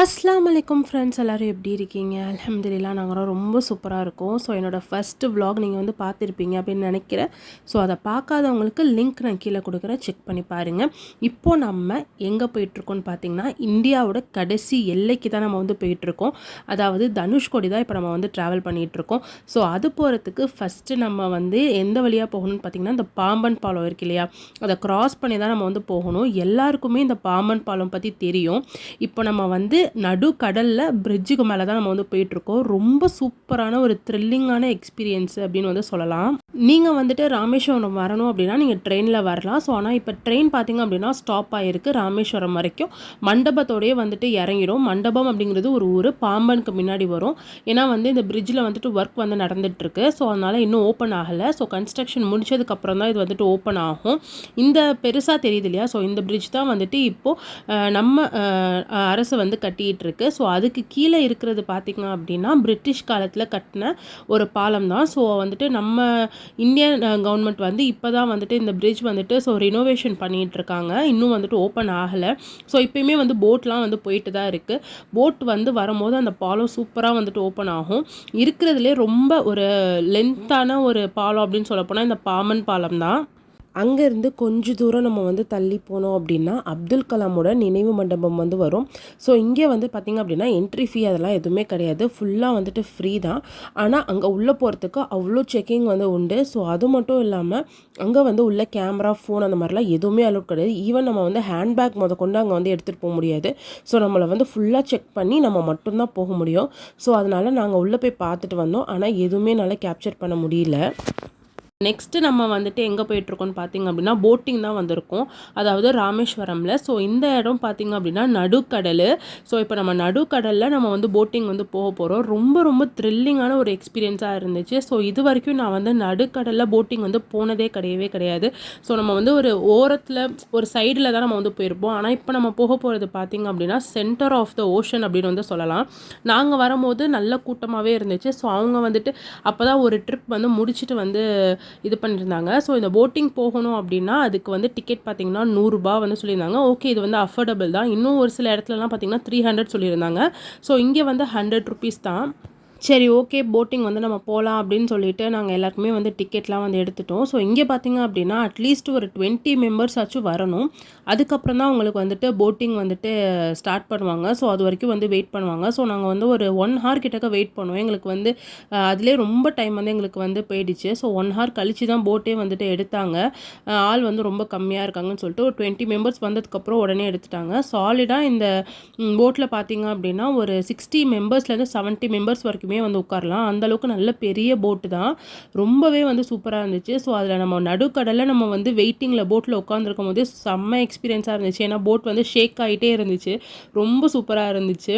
அஸ்லாம் வலைக்கம் ஃப்ரெண்ட்ஸ் எல்லோரும் எப்படி இருக்கீங்க? அலமதுல்லா நாங்கள் ரொம்ப சூப்பராக இருக்கோம். ஸோ என்னோடய ஃபஸ்ட்டு வ்ளாக் நீங்கள் வந்து பார்த்துருப்பீங்க அப்படின்னு நினைக்கிறேன். ஸோ அதை பார்க்காதவங்களுக்கு லிங்க் நான் கீழே கொடுக்குறேன். செக் பண்ணி பாருங்கள் இப்போது நம்ம எங்கே போயிட்டுருக்கோம்னு பார்த்தீங்கன்னா இந்தியாவோட கடைசி எல்லைக்கு தான் நம்ம வந்து போயிட்டுருக்கோம். அதாவது தனுஷ்கோடி தான் இப்போ நம்ம வந்து ட்ராவல் பண்ணிகிட்ருக்கோம் ஸோ அது போகிறதுக்கு ஃபஸ்ட்டு நம்ம வந்து எந்த வழியாக போகணும்னு பார்த்தீங்கன்னா இந்த பாம்பன் பாலம் இருக்கு இல்லையா? அதை க்ராஸ் பண்ணி தான் நம்ம வந்து போகணும். எல்லாருக்குமே இந்த பாம்பன் பாலம் பற்றி தெரியும். இப்போ நம்ம வந்து நடு கடலில் பிரிட்ஜுக்கு மேலே தான் நம்ம வந்து போயிட்டுருக்கோம். ரொம்ப சூப்பரான ஒரு த்ரில்லிங்கான எக்ஸ்பீரியன்ஸ் அப்படின்னு வந்து சொல்லலாம். நீங்கள் வந்துட்டு ராமேஸ்வரம் வரணும் அப்படின்னா நீங்கள் ட்ரெயினில் வரலாம். ஸோ ஆனால் இப்போ ட்ரெயின் பார்த்தீங்க அப்படின்னா ஸ்டாப் ஆகிருக்கு ராமேஸ்வரம் வரைக்கும். மண்டபத்தோடயே வந்துட்டு இறங்கிடும். மண்டபம் அப்படிங்கிறது ஒரு ஊர். பாம்பனுக்கு முன்னாடி வரும். ஏன்னா வந்து இந்த பிரிட்ஜில் வந்துட்டு ஒர்க் வந்து நடந்துகிட்ருக்கு ஸோ அதனால் இன்னும் ஓப்பன் ஆகலை. ஸோ கன்ஸ்ட்ரக்ஷன் முடிச்சதுக்கப்புறம் தான் இது வந்துட்டு ஓப்பன் ஆகும். இந்த பெருசாக தெரியுது இல்லையா? ஸோ இந்த பிரிட்ஜ் தான் வந்துட்டு இப்போது நம்ம அரசு வந்து கட்டிகிட்டு இருக்கு ஸோ அதுக்கு கீழே இருக்கிறது பார்த்திங்க அப்படின்னா பிரிட்டிஷ் காலத்தில் கட்டின ஒரு பாலம் தான். ஸோ வந்துட்டு நம்ம இந்தியன் கவர்மெண்ட் வந்து இப்போ தான் வந்துட்டு இந்த பிரிட்ஜ் வந்துட்டு ஸோ ரினோவேஷன் பண்ணிகிட்டு இருக்காங்க இன்னும் வந்துட்டு ஓப்பன் ஆகலை. ஸோ இப்போயுமே வந்து போட்லாம் வந்து போயிட்டு தான் இருக்குது போட் வந்து வரும்போது அந்த பாலம் சூப்பராக வந்துட்டு ஓப்பன் ஆகும். இருக்கிறதுலே ரொம்ப ஒரு லென்த்தான ஒரு பாலம் அப்படின்னு சொல்லப்போனால் இந்த பாமன் பாலம் தான். அங்கேருந்து கொஞ்ச தூரம் நம்ம வந்து தள்ளி போனோம் அப்படின்னா அப்துல் கலாமோட நினைவு மண்டபம் வந்து வரும். ஸோ இங்கே வந்து பார்த்திங்க அப்படின்னா என்ட்ரி ஃபீ அதெல்லாம் எதுவுமே கிடையாது. ஃபுல்லாக வந்துட்டு ஃப்ரீ தான். ஆனால் அங்கே உள்ளே போகிறதுக்கு அவ்வளோ செக்கிங் வந்து உண்டு. ஸோ அது மட்டும் இல்லாமல் அங்கே வந்து உள்ள கேமரா ஃபோன் அந்த மாதிரிலாம் எதுவுமே அலோட் கிடையாது. ஈவன் நம்ம வந்து ஹேண்ட்பேக் முத கொண்டு அங்கே வந்து எடுத்துகிட்டு போக முடியாது. ஸோ நம்மளை வந்து ஃபுல்லாக செக் பண்ணி நம்ம மட்டும்தான் போக முடியும். ஸோ அதனால் நாங்கள் உள்ளே போய் பார்த்துட்டு வந்தோம். ஆனால் எதுவுமே என்னால் கேப்சர் பண்ண முடியல. நெக்ஸ்ட்டு நம்ம வந்துட்டு எங்கே போயிட்டுருக்கோம்னு பார்த்திங்க அப்படின்னா போட்டிங் தான் வந்திருக்கோம். அதாவது ராமேஸ்வரமில். ஸோ இந்த இடம் பார்த்திங்க அப்படின்னா நடுக்கடல். ஸோ இப்போ நம்ம நடுக்கடலில் நம்ம வந்து போட்டிங் வந்து போக போகிறோம் ரொம்ப ரொம்ப த்ரில்லிங்கான ஒரு எக்ஸ்பீரியன்ஸாக இருந்துச்சு. ஸோ இது வரைக்கும் நான் வந்து நடுக்கடலில் போட்டிங் வந்து போனதே கிடையவே கிடையாது. ஸோ நம்ம வந்து ஒரு ஓரத்தில் ஒரு சைடில் தான் நம்ம வந்து போயிருப்போம். ஆனால் இப்போ நம்ம போக போகிறது பார்த்திங்க அப்படின்னா சென்டர் ஆஃப் த ஓஷன் அப்படின்னு வந்து சொல்லலாம். நாங்கள் வரும்போது நல்ல கூட்டமாகவே இருந்துச்சு. ஸோ அவங்க வந்துட்டு அப்போ தான் ஒரு ட்ரிப் வந்து முடிச்சுட்டு வந்து இது பண்ணியிருந்தாங்க ஸோ இந்த போட்டிங் போகணும் அப்படின்னா அதுக்கு வந்து டிக்கெட் பார்த்தீங்கன்னா நூறுரூபா வந்து சொல்லியிருந்தாங்க. ஓகே இது வந்து அஃபோர்டபுள் தான். இன்னும் ஒரு சில இடத்துலலாம் பார்த்தீங்கன்னா த்ரீ ஹண்ட்ரட் சொல்லியிருந்தாங்க. ஸோ இங்கே வந்து ஹண்ட்ரட் ருபீஸ் தான். சரி ஓகே போட்டிங் வந்து நம்ம போகலாம் அப்படின்னு சொல்லிட்டு நாங்கள் எல்லாருக்குமே வந்து டிக்கெட்லாம் வந்து எடுத்துட்டோம். ஸோ இங்கே பார்த்தீங்க அப்படின்னா அட்லீஸ்ட் ஒரு டுவெண்ட்டி மெம்பர்ஸ் ஆச்சும் வரணும். அதுக்கப்புறம் தான் உங்களுக்கு வந்துட்டு போட்டிங் வந்துட்டு ஸ்டார்ட் பண்ணுவாங்க. ஸோ அது வரைக்கும் வந்து வெயிட் பண்ணுவாங்க. ஸோ நாங்கள் வந்து ஒரு ஒன் ஹார் கிட்டக்க வெயிட் பண்ணுவோம். எங்களுக்கு வந்து அதுலேயே அதிலே ரொம்ப டைம் வந்து எங்களுக்கு வந்து போயிடுச்சு. ஸோ ஒன் ஹார் கழிச்சு தான் போட்டே வந்துட்டு எடுத்தாங்க. ஆள் வந்து ரொம்ப கம்மியாக இருக்காங்கன்னு சொல்லிட்டு ஒரு டுவெண்ட்டி மெம்பர்ஸ் வந்ததுக்கப்புறம் உடனே எடுத்துட்டாங்க. சாலிடாக இந்த போட்டில் பார்த்தீங்க அப்படின்னா ஒரு சிக்ஸ்டி மெம்பர்ஸ்லேருந்து செவன்ட்டி மெம்பர்ஸ் வரைக்கும் வந்து உட்காரலாம். அந்த அளவுக்கு நல்ல பெரிய போட்டு தான். ரொம்பவே வந்து சூப்பராக இருந்துச்சு. ஸோ அதில் நம்ம நடுக்கடலில் நம்ம வந்து வெயிட்டிங்கில் போட்டில் உட்காந்துருக்கும் போது செம்ம எக்ஸ்பீரியன்ஸாக இருந்துச்சு. ஏன்னா போட் வந்து ஷேக் ஆகிட்டே இருந்துச்சு. ரொம்ப சூப்பராக இருந்துச்சு.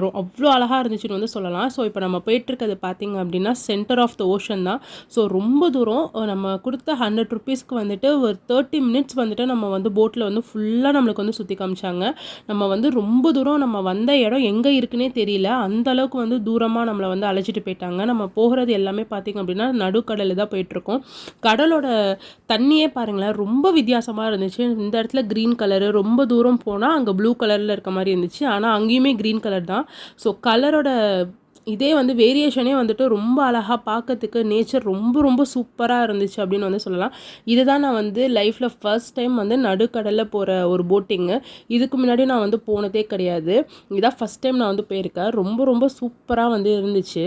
ரொ- அவ்வளோ அழகாக இருந்துச்சுன்னு வந்து சொல்லலாம். ஸோ இப்போ நம்ம போயிட்டுருக்கிறது பார்த்திங்க அப்படின்னா சென்டர் ஆஃப் த ஓஷன் தான். ஸோ ரொம்ப தூரம் நம்ம கொடுத்த ஹண்ட்ரட் ருபீஸ்க்கு வந்துட்டு ஒரு தேர்ட்டி மினிட்ஸ் வந்துட்டு நம்ம வந்து போட்டில் வந்து ஃபுல்லாக நம்மளுக்கு வந்து சுற்றி காமிச்சாங்க. நம்ம வந்து ரொம்ப தூரம் நம்ம வந்த இடம் எங்கே இருக்குன்னே தெரியல. அந்த அளவுக்கு வந்து தூரமாக நம்மளை வந்து அழைச்சிட்டு போயிட்டாங்க. நம்ம போகிறது எல்லாமே பார்த்திங்க அப்படின்னா நடுக்கடலில் தான் போயிட்டுருக்கோம். கடலோட தண்ணியே பாருங்களேன் ரொம்ப வித்தியாசமாக இருந்துச்சு. இந்த இடத்துல க்ரீன் கலரு ரொம்ப தூரம் போனால் அங்கே ப்ளூ கலரில் இருக்க மாதிரி இருந்துச்சு. ஆனால் அங்கேயுமே க்ரீன் கலர் தான். ஸோ கலரோட இதே வந்து வேரியேஷனே வந்துட்டு ரொம்ப அழகாக பார்க்கறதுக்கு நேச்சர் ரொம்ப ரொம்ப சூப்பராக இருந்துச்சு அப்படின்னு வந்து சொல்லலாம். இதுதான் நான் வந்து லைஃப்பில் ஃபர்ஸ்ட் டைம் வந்து நடுக்கடலில் போகிற ஒரு போட்டிங்கு இதுக்கு முன்னாடி நான் வந்து போனதே கிடையாது. இதான் ஃபஸ்ட் டைம் நான் வந்து போயிருக்கேன். ரொம்ப ரொம்ப சூப்பராக வந்து இருந்துச்சு.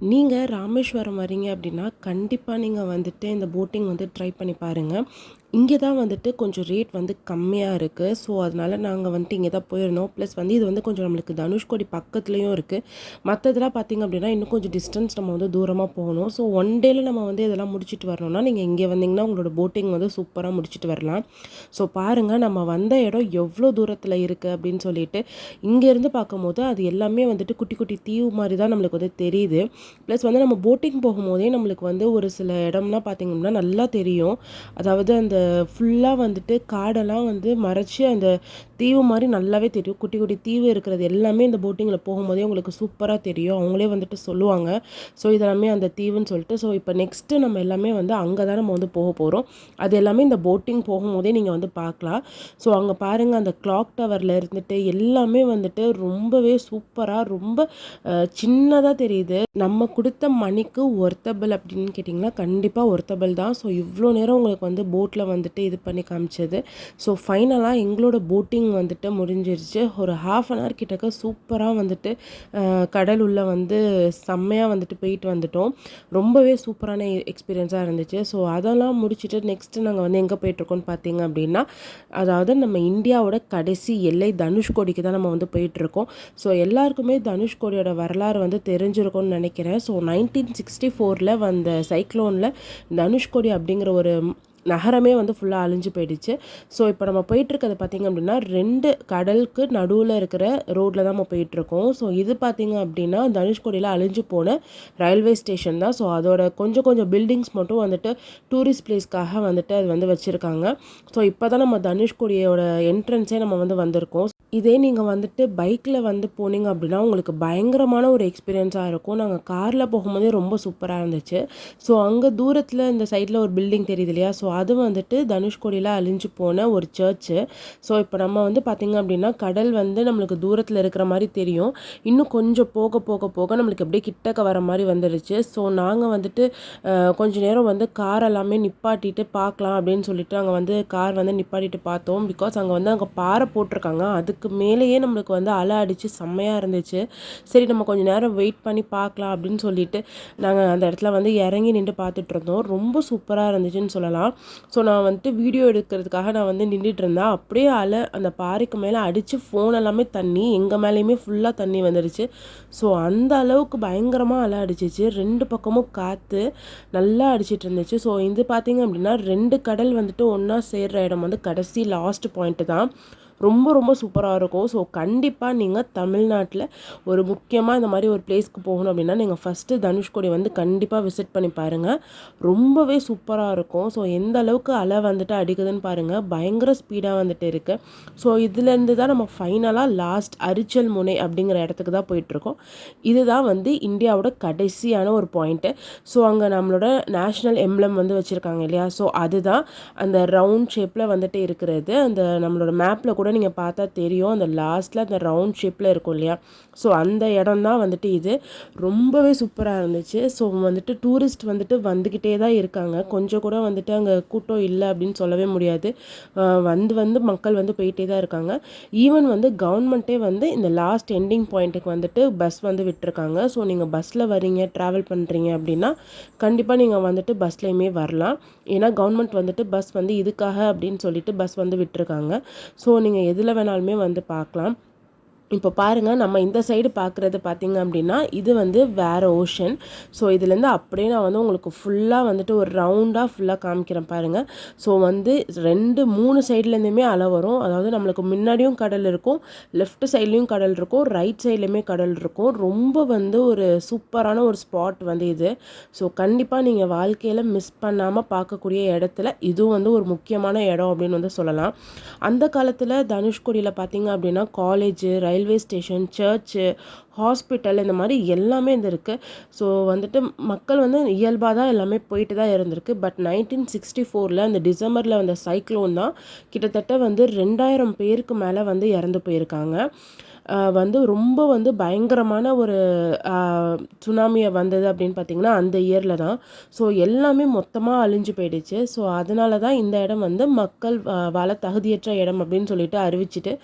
நீங்கள் ராமேஸ்வரம் வரீங்க அப்படின்னா கண்டிப்பாக நீங்கள் வந்துட்டு இந்த போட்டிங் வந்து ட்ரை பண்ணி பாருங்கள் இங்கே தான் வந்துட்டு கொஞ்சம் ரேட் வந்து கம்மியாக இருக்குது ஸோ அதனால் நாங்கள் வந்துட்டு இங்கே தான் போயிருந்தோம். ப்ளஸ் வந்து இது வந்து கொஞ்சம் நம்மளுக்கு தனுஷ்கோடி பக்கத்துலேயும் இருக்குது மற்றதெல்லாம் பார்த்திங்க அப்படின்னா இன்னும் கொஞ்சம் டிஸ்டன்ஸ் நம்ம வந்து தூரமாக போகணும். ஸோ ஒன் டேல நம்ம வந்து இதெல்லாம் முடிச்சுட்டு வரணும்னா நீங்கள் இங்கே வந்தீங்கன்னா உங்களோட போட்டிங் வந்து சூப்பராக முடிச்சுட்டு வரலாம். ஸோ பாருங்கள் நம்ம வந்த இடம் எவ்வளோ தூரத்தில் இருக்குது அப்படின்னு சொல்லிட்டு இங்கேருந்து பார்க்கும்போது அது எல்லாமே வந்துட்டு குட்டி குட்டி தீவு மாதிரி தான் நம்மளுக்கு வந்து தெரியுது. ப்ளஸ் வந்து நம்ம போட்டிங் போகும்போதே நம்மளுக்கு வந்து ஒரு சில இடம்லாம் பார்த்திங்கன்னா நல்லா தெரியும். அதாவது அந்த ஃபுல்லாக வந்துட்டு காடெல்லாம் வந்து மறைச்சி அந்த தீவு மாதிரி நல்லாவே தெரியும். குட்டி குட்டி தீவு இருக்கிறது எல்லாமே இந்த போட்டிங்கில் போகும்போதே உங்களுக்கு சூப்பராக தெரியும். அவங்களே வந்துட்டு சொல்லுவாங்க. ஸோ இதெல்லாமே அந்த தீவுன்னு சொல்லிட்டு ஸோ இப்போ நெக்ஸ்ட்டு நம்ம எல்லாமே வந்து அங்கே தான் நம்ம வந்து போக போகிறோம் அது எல்லாமே இந்த போட்டிங் போகும்போதே நீங்கள் வந்து பார்க்கலாம். ஸோ அங்கே பாருங்கள் அந்த கிளாக் டவரில் இருந்துட்டு எல்லாமே வந்துட்டு ரொம்பவே சூப்பராக ரொம்ப சின்னதாக தெரியுது. நம்ம கொடுத்த மணிக்கு ஒர்த்தபிள் அப்படின்னு கேட்டிங்கன்னா கண்டிப்பாக ஒர்த்தபிள் தான். ஸோ இவ்வளோ நேரம் உங்களுக்கு வந்து போட்டில் வந்துட்டு இது பண்ணி காமிச்சது. ஸோ ஃபைனலாக எங்களோட போட்டிங் வந்துட்டு முடிஞ்சிருச்சு. ஒரு ஹாஃப் அன் ஹவர் கிட்டக்க சூப்பராக வந்துட்டு கடல் உள்ளே வந்து செம்மையாக வந்துட்டு போயிட்டு வந்துட்டோம். ரொம்பவே சூப்பரான எக்ஸ்பீரியன்ஸாக இருந்துச்சு. ஸோ அதெல்லாம் முடிச்சுட்டு நெக்ஸ்ட்டு நாங்கள் வந்து எங்கே போயிட்டுருக்கோம்னு பார்த்தீங்க அப்படின்னா அதாவது நம்ம இந்தியாவோட கடைசி எல்லை தனுஷ்கோடிக்கு தான் நம்ம வந்து போயிட்டுருக்கோம். ஸோ எல்லாருக்குமே தனுஷ்கோடியோட வரலாறு வந்து தெரிஞ்சிருக்கும்னு நினைக்கிறேன். ஸோ நைன்டீன் சிக்ஸ்டி ஃபோரில் வந்த சைக்ளோனில் தனுஷ்கோடி அப்படிங்கிற ஒரு நகரமே வந்து ஃபுல்லாக அழிஞ்சு போயிடுச்சு. ஸோ இப்போ நம்ம போயிட்டுருக்கிறது பார்த்திங்க அப்படின்னா ரெண்டு கடலுக்கு நடுவில் இருக்கிற ரோட்டில் தான் நம்ம போயிட்டுருக்கோம். ஸோ இது பார்த்திங்க அப்படின்னா தனுஷ்கோடியில் அழிஞ்சு போன ரயில்வே ஸ்டேஷன் தான். ஸோ அதோட கொஞ்சம் கொஞ்சம் பில்டிங்ஸ் மட்டும் வந்துட்டு டூரிஸ்ட் பிளேஸ்க்காக வந்துட்டு அது வந்து வச்சுருக்காங்க. ஸோ இப்போ தான் நம்ம தனுஷ்கோடியோட என்ட்ரன்ஸே நம்ம வந்து வந்திருக்கோம். இதே நீங்கள் வந்துட்டு பைக்கில் வந்து போனீங்க அப்படின்னா உங்களுக்கு பயங்கரமான ஒரு எக்ஸ்பீரியன்ஸாக இருக்கும். நாங்கள் காரில் போகும்போதே ரொம்ப சூப்பராக இருந்துச்சு. ஸோ அங்கே தூரத்தில் இந்த சைடில் ஒரு பில்டிங் தெரியுது இல்லையா? ஸோ அது வந்துட்டு தனுஷ்கோடியில் அழிஞ்சு போன ஒரு சர்ச்சு ஸோ இப்போ நம்ம வந்து பார்த்திங்க அப்படின்னா கடல் வந்து நம்மளுக்கு தூரத்தில் இருக்கிற மாதிரி தெரியும். இன்னும் கொஞ்சம் போக போக போக நம்மளுக்கு அப்படியே கிட்டக்க வர மாதிரி வந்துடுச்சு ஸோ நாங்கள் வந்துட்டு கொஞ்சம் நேரம் வந்து கார் எல்லாமே நிப்பாட்டிட்டு பார்க்கலாம் அப்படின்னு சொல்லிட்டு அங்கே வந்து கார் வந்து நிப்பாட்டிட்டு பார்த்தோம். பிகாஸ் அங்கே வந்து அங்கே பாறை போட்டிருக்காங்க. அதுக்கு அதுக்கு மேலேயே நம்மளுக்கு வந்து அலை அடித்து செம்மையாக இருந்துச்சு. சரி நம்ம கொஞ்சம் நேரம் வெயிட் பண்ணி பார்க்கலாம் அப்படின்னு சொல்லிட்டு நாங்கள் அந்த இடத்துல வந்து இறங்கி நின்று பார்த்துட்டு இருந்தோம். ரொம்ப சூப்பராக இருந்துச்சுன்னு சொல்லலாம். ஸோ நான் வந்துட்டு வீடியோ எடுக்கிறதுக்காக நான் வந்து நின்றுட்டு இருந்தேன். அப்படியே அலை அந்த பாறைக்கு மேலே அடித்து ஃபோன் எல்லாமே தண்ணி எங்கள் மேலேயுமே ஃபுல்லாக தண்ணி வந்துடுச்சு ஸோ அந்த அளவுக்கு பயங்கரமாக அலை அடிச்சிச்சு. ரெண்டு பக்கமும் காற்று நல்லா அடிச்சிட்டு இருந்துச்சு. ஸோ இது பார்த்திங்க அப்படின்னா ரெண்டு கடல் வந்துட்டு ஒன்றா சேர்கிற இடம் வந்து கடைசி லாஸ்ட் பாயிண்ட்டு தான். ரொம்ப ரொம்ப சூப்பராக இருக்கும். ஸோ கண்டிப்பாக நீங்கள் தமிழ்நாட்டில் ஒரு முக்கியமாக இந்த மாதிரி ஒரு பிளேஸ்க்கு போகணும் அப்படின்னா நீங்கள் ஃபஸ்ட்டு தனுஷ்கோடி வந்து கண்டிப்பாக விசிட் பண்ணி பாருங்கள் ரொம்பவே சூப்பராக இருக்கும். ஸோ எந்த அளவுக்கு அலை வந்துட்டு அடிக்குதுன்னு பாருங்கள் பயங்கர ஸ்பீடாக வந்துட்டு இருக்குது ஸோ இதுலேருந்து தான் நம்ம ஃபைனலாக லாஸ்ட் அரிச்சல் முனை அப்படிங்கிற இடத்துக்கு தான் போயிட்டுருக்கோம். இதுதான் வந்து இந்தியாவோட கடைசியான ஒரு பாயிண்ட்டு ஸோ அங்கே நம்மளோட நேஷ்னல் எம்ப்ளம் வந்து வச்சுருக்காங்க இல்லையா? ஸோ அதுதான் அந்த ரவுண்ட் ஷேப்பில் வந்துட்டு இருக்கிறது. அந்த நம்மளோட மேப்பில் கூட கூட நீங்கள் பார்த்தா தெரியும். அந்த லாஸ்ட்டில் அந்த ரவுண்ட் ஷேப்பில் இருக்கும் இல்லையா? ஸோ அந்த இடம் தான் வந்துட்டு இது. ரொம்பவே சூப்பராக இருந்துச்சு. ஸோ வந்துட்டு டூரிஸ்ட் வந்துட்டு வந்துக்கிட்டே தான் இருக்காங்க. கொஞ்சம் கூட வந்துட்டு அங்கே கூட்டம் இல்லை அப்படின்னு சொல்லவே முடியாது. வந்து வந்து மக்கள் வந்து போயிட்டே தான் இருக்காங்க. ஈவன் வந்து கவர்மெண்ட்டே வந்து இந்த லாஸ்ட் எண்டிங் பாயிண்ட்டுக்கு வந்துட்டு பஸ் வந்து விட்டுருக்காங்க. ஸோ நீங்கள் பஸ்ஸில் வரீங்க ட்ராவல் பண்ணுறீங்க அப்படின்னா கண்டிப்பாக நீங்கள் வந்துட்டு பஸ்லேயுமே வரலாம். ஏன்னா கவர்மெண்ட் வந்துட்டு பஸ் வந்து இதுக்காக அப்படின்னு சொல்லிட்டு பஸ் வந்து விட்டுருக்காங்க. ஸோ நீங்கள் எதில் வேணாலுமே வந்து பார்க்கலாம். இப்போ பாருங்கள் நம்ம இந்த சைடு பார்க்குறது பார்த்திங்க அப்படின்னா இது வந்து வேறு ஓஷன் ஸோ இதுலேருந்து அப்படியே நான் வந்து உங்களுக்கு ஃபுல்லாக வந்துட்டு ஒரு ரவுண்டாக ஃபுல்லாக காமிக்கிறேன் பாருங்கள் ஸோ வந்து ரெண்டு மூணு சைட்லேருந்துமே அலை வரும். அதாவது நம்மளுக்கு முன்னாடியும் கடல் இருக்கும் லெஃப்ட் சைட்லேயும் கடல் இருக்கும் ரைட் சைட்லேயுமே கடல் இருக்கும். ரொம்ப வந்து ஒரு சூப்பரான ஒரு ஸ்பாட் வந்து இது. ஸோ கண்டிப்பாக நீங்கள் வாழ்க்கையில் மிஸ் பண்ணாமல் பார்க்கக்கூடிய இடத்துல இதுவும் வந்து ஒரு முக்கியமான இடம் அப்படின்னு வந்து சொல்லலாம். அந்த காலத்தில் தனுஷ்கோடியில் பார்த்தீங்க அப்படின்னா college rail railway station church hospital இந்த மாதிரி எல்லாமே இருந்திருக்கு. ஸோ வந்துட்டு மக்கள் வந்து இயல்பாக தான் எல்லாமே போயிட்டு தான் இருந்திருக்கு. பட் நைன்டீன் சிக்ஸ்டி ஃபோரில் அந்த டிசம்பரில் வந்த சைக்ளோன் தான் கிட்டத்தட்ட வந்து ரெண்டாயிரம் பேருக்கு மேலே வந்து இறந்து போயிருக்காங்க. வந்து ரொம்ப வந்து பயங்கரமான ஒரு சுனாமியை வந்தது அப்படின்னு பார்த்திங்கன்னா அந்த இயரில் தான். ஸோ எல்லாமே மொத்தமாக அழிஞ்சு போயிடுச்சு. ஸோ அதனால தான் இந்த இடம் வந்து மக்கள் வாழ தகுதியற்ற இடம் அப்படின்னு சொல்லிட்டு அறிவிச்சிட்டு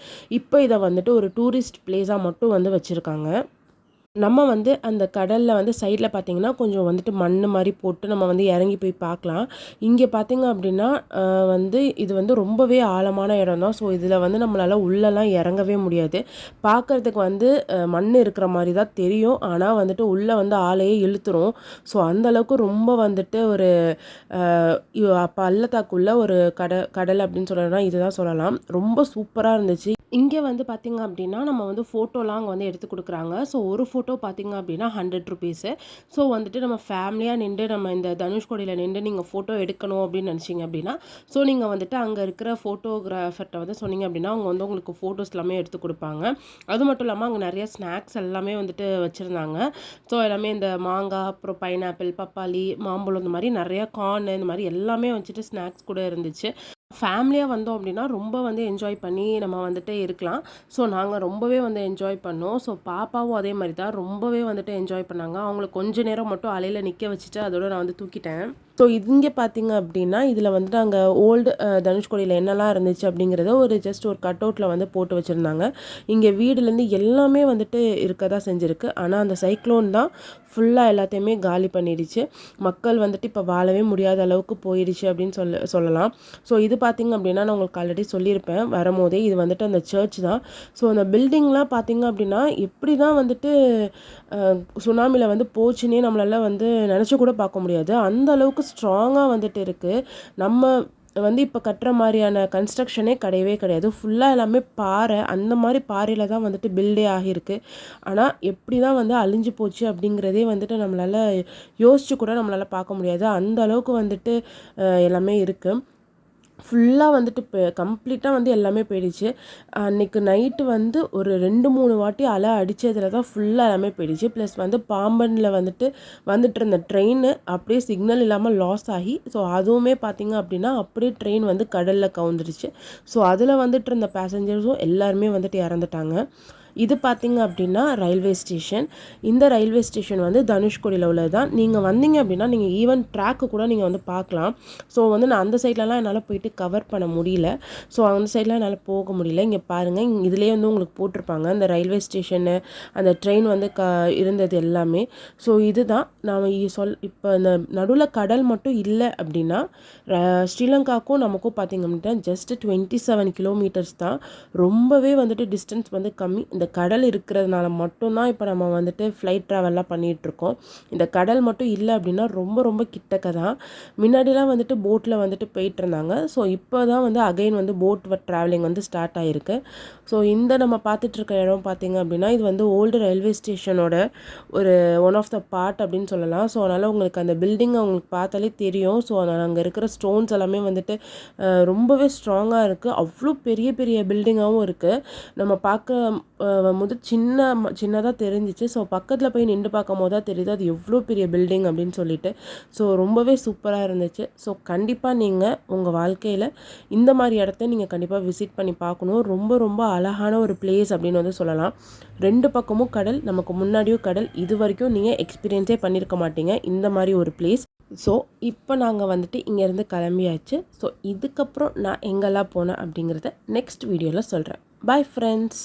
இப்போ இதை வந்துட்டு ஒரு டூரிஸ்ட் பிளேஸாக மட்டும் வந்து வச்சுருக்காங்க. நம்ம வந்து அந்த கடலில் வந்து சைடில் பார்த்திங்கன்னா கொஞ்சம் வந்துட்டு மண் மாதிரி போட்டு நம்ம வந்து இறங்கி போய் பார்க்கலாம் இங்கே பார்த்திங்க அப்படின்னா வந்து இது வந்து ரொம்பவே ஆழமான இடம் தான். ஸோ இதில் வந்து நம்மளால் உள்ளெல்லாம் இறங்கவே முடியாது. பார்க்குறதுக்கு வந்து மண் இருக்கிற மாதிரி தான் தெரியும். ஆனால் வந்துட்டு உள்ளே வந்து ஆளையே இழுத்துரும். ஸோ அந்தளவுக்கு ரொம்ப வந்துட்டு ஒரு பள்ளத்தாக்குள்ள ஒரு கடல் கடல் அப்படின்னு சொல்லணும்னா இதுதான் சொல்லலாம். ரொம்ப சூப்பராக இருந்துச்சு. இங்கே வந்து பார்த்திங்க அப்படின்னா நம்ம வந்து ஃபோட்டோலாம் அங்கே வந்து எடுத்து கொடுக்குறாங்க. ஸோ ஒரு ஃபோட்டோ ஃபோட்டோ பார்த்தீங்க அப்படின்னா ஹண்ட்ரட் ருபீஸு ஸோ வந்துட்டு நம்ம ஃபேமிலியாக நின்று நம்ம இந்த தனுஷ்கோடியில் நின்று நீங்கள் ஃபோட்டோ எடுக்கணும் அப்படின்னு நினச்சிங்க அப்படின்னா ஸோ நீங்கள் வந்துட்டு அங்கே இருக்கிற ஃபோட்டோகிராஃபர்கிட்ட வந்து சொன்னீங்க அப்படின்னா அவங்க வந்து உங்களுக்கு ஃபோட்டோஸ் எல்லாமே எடுத்து கொடுப்பாங்க. அது மட்டும் இல்லாமல் அங்கே நிறைய ஸ்நாக்ஸ் எல்லாமே வந்துட்டு வச்சுருந்தாங்க. ஸோ எல்லாமே இந்த மாங்காய் அப்புறம் பைனாப்பிள் பப்பாளி மாம்பழம் இந்த மாதிரி நிறையா கார்னு இந்த மாதிரி எல்லாமே வச்சுட்டு ஸ்நாக்ஸ் கூட இருந்துச்சு. ஃபேமிலியாக வந்தோம் அப்படின்னா ரொம்ப வந்து என்ஜாய் பண்ணி நம்ம வந்துட்டு இருக்கலாம். ஸோ நாங்கள் ரொம்பவே வந்து என்ஜாய் பண்ணோம். ஸோ பாப்பாவும் அதே மாதிரி தான் ரொம்பவே வந்துட்டு என்ஜாய் பண்ணாங்க. அவங்கள கொஞ்ச நேரம் மட்டும் அலையில் நிற்க வச்சுட்டு அதோட நான் வந்து தூக்கிட்டேன். ஸோ இங்கே பார்த்தீங்க அப்படின்னா இதில் வந்துட்டு அங்கே ஓல்டு தனுஷ்கோடியில் என்னெல்லாம் இருந்துச்சு அப்படிங்கிறத ஒரு ஜஸ்ட் ஒரு கட் அவுட்டில் வந்து போட்டு வச்சுருந்தாங்க. இங்கே வீடுலேருந்து எல்லாமே வந்துட்டு இருக்க தான் செஞ்சுருக்கு. ஆனால் அந்த சைக்ளோன் தான் ஃபுல்லாக எல்லாத்தையுமே காலி பண்ணிடுச்சு. மக்கள் வந்துட்டு இப்போ வாழவே முடியாத அளவுக்கு போயிடுச்சு அப்படின்னு சொல்ல சொல்லலாம். ஸோ இது பார்த்திங்க அப்படின்னா நான் உங்களுக்கு ஆல்ரெடி சொல்லியிருப்பேன். வரும்போதே இது வந்துட்டு அந்த சர்ச் தான். ஸோ அந்த பில்டிங்லாம் பார்த்திங்க அப்படின்னா எப்படி தான் வந்துட்டு சுனாமியில் வந்து போச்சுன்னே நம்மளால வந்து நினச்சி கூட பார்க்க முடியாது. அந்த அளவுக்கு ஸ்ட்ராங்காக வந்துட்டு இருக்குது நம்ம வந்து இப்போ கட்டுற மாதிரியான கன்ஸ்ட்ரக்ஷனே கிடையவே கிடையாது. ஃபுல்லாக எல்லாமே பாறை அந்த மாதிரி பாறையில் தான் வந்துட்டு பில்டே ஆகியிருக்கு. ஆனால் எப்படி தான் வந்து அழிஞ்சு போச்சு அப்படிங்கிறதே வந்துட்டு நம்மளால் யோசிச்சு கூட நம்மளால் பார்க்க முடியாது. அந்த அளவுக்கு வந்துட்டு எல்லாமே இருக்குது ஃபுல்லாக வந்துட்டு இப்போ கம்ப்ளீட்டாக வந்து எல்லாமே போயிடுச்சு. அன்றைக்கு நைட்டு வந்து ஒரு ரெண்டு மூணு வாட்டி அலை அடித்ததில் தான் ஃபுல்லாக எல்லாமே போயிடுச்சு. ப்ளஸ் வந்து பாம்பனில் வந்துட்டு வந்துட்டு இருந்த ட்ரெயின் அப்படியே சிக்னல் இல்லாமல் லாஸ் ஆகி ஸோ அதுவுமே பார்த்திங்க அப்படின்னா அப்படியே ட்ரெயின் வந்து கடலில் கவுந்துருச்சு. ஸோ அதில் வந்துட்டு இருந்த பேசஞ்சர்ஸும் எல்லாருமே வந்துட்டு இறந்துட்டாங்க. இது பார்த்திங்க அப்படின்னா ரயில்வே ஸ்டேஷன் இந்த ரயில்வே ஸ்டேஷன் வந்து தனுஷ்கோடியில் உள்ளது தான் நீங்கள் வந்தீங்க அப்படின்னா நீங்கள் ஈவன் ட்ராக்கு கூட நீங்கள் வந்து பார்க்கலாம். ஸோ வந்து நான் அந்த சைட்லலாம் என்னால் போயிட்டு கவர் பண்ண முடியல. ஸோ அந்த சைட்லாம் என்னால் போக முடியல. இங்கே பாருங்கள் இங்கே இதிலே வந்து உங்களுக்கு போட்டிருப்பாங்க. அந்த ரயில்வே ஸ்டேஷனு அந்த ட்ரெயின் வந்து க இருந்தது எல்லாமே. ஸோ இதுதான். நாம் சொல் இப்போ இந்த நடுவில் கடல் மட்டும் இல்லை அப்படின்னா ஸ்ரீலங்காக்கும் நமக்கும் பார்த்திங்க அப்படின்னா ஜஸ்ட் டுவெண்ட்டி செவன் கிலோமீட்டர்ஸ் தான். ரொம்பவே வந்துட்டு டிஸ்டன்ஸ் வந்து கம்மி. இந்த கடல் இருக்கிறதுனால மட்டும்தான் இப்போ நம்ம வந்துட்டு ஃப்ளைட் ட்ராவல்லாம் பண்ணிகிட்ருக்கோம் இந்த கடல் மட்டும் இல்லை அப்படின்னா ரொம்ப ரொம்ப கிட்டக்க தான் முன்னாடிலாம் வந்துட்டு போட்டில் வந்துட்டு போயிட்டு இருந்தாங்க ஸோ இப்போ தான் வந்து அகைன் வந்து போட் ட்ராவலிங் வந்து ஸ்டார்ட் ஆகிருக்கு ஸோ இந்த நம்ம பார்த்துட்ருக்க இடம் பார்த்திங்க அப்படின்னா இது வந்து ஓல்டு ரயில்வே ஸ்டேஷனோட ஒரு ஒன் ஆஃப் த பார்ட் அப்படின்னு சொல்லலாம். ஸோ அதனால் உங்களுக்கு அந்த பில்டிங் அவங்களுக்கு பார்த்தாலே தெரியும். ஸோ அதனால் அங்கே இருக்கிற ஸ்டோன்ஸ் எல்லாமே வந்துட்டு ரொம்பவே ஸ்ட்ராங்காக இருக்குது அவ்வளோ பெரிய பெரிய பில்டிங்காகவும் இருக்குது நம்ம பார்க்க வந்து சின்ன சின்னதாக தெரிஞ்சிச்சு. ஸோ பக்கத்தில் போய் நின்று பார்க்கும் போது தான் தெரியுது அது எவ்வளோ பெரிய பில்டிங் அப்படின்னு சொல்லிட்டு. ஸோ ரொம்பவே சூப்பராக இருந்துச்சு. ஸோ கண்டிப்பாக நீங்கள் உங்கள் வாழ்க்கையில் இந்த மாதிரி இடத்த நீங்கள் கண்டிப்பாக விசிட் பண்ணி பார்க்கணும். ரொம்ப ரொம்ப அழகான ஒரு பிளேஸ் அப்படின்னு வந்து சொல்லலாம். ரெண்டு பக்கமும் கடல் நமக்கு முன்னாடியும் கடல் இது வரைக்கும் நீங்கள் எக்ஸ்பீரியன்ஸே பண்ணியிருக்க மாட்டீங்க. இந்த மாதிரி ஒரு பிளேஸ் ஸோ இப்போ நாங்கள் வந்துட்டு இங்கேருந்து கிளம்பியாச்சு. ஸோ இதுக்கப்புறம் நான் எங்கெல்லாம் போனேன் அப்படிங்கிறத நெக்ஸ்ட் வீடியோவில் சொல்கிறேன் பாய் ஃப்ரெண்ட்ஸ்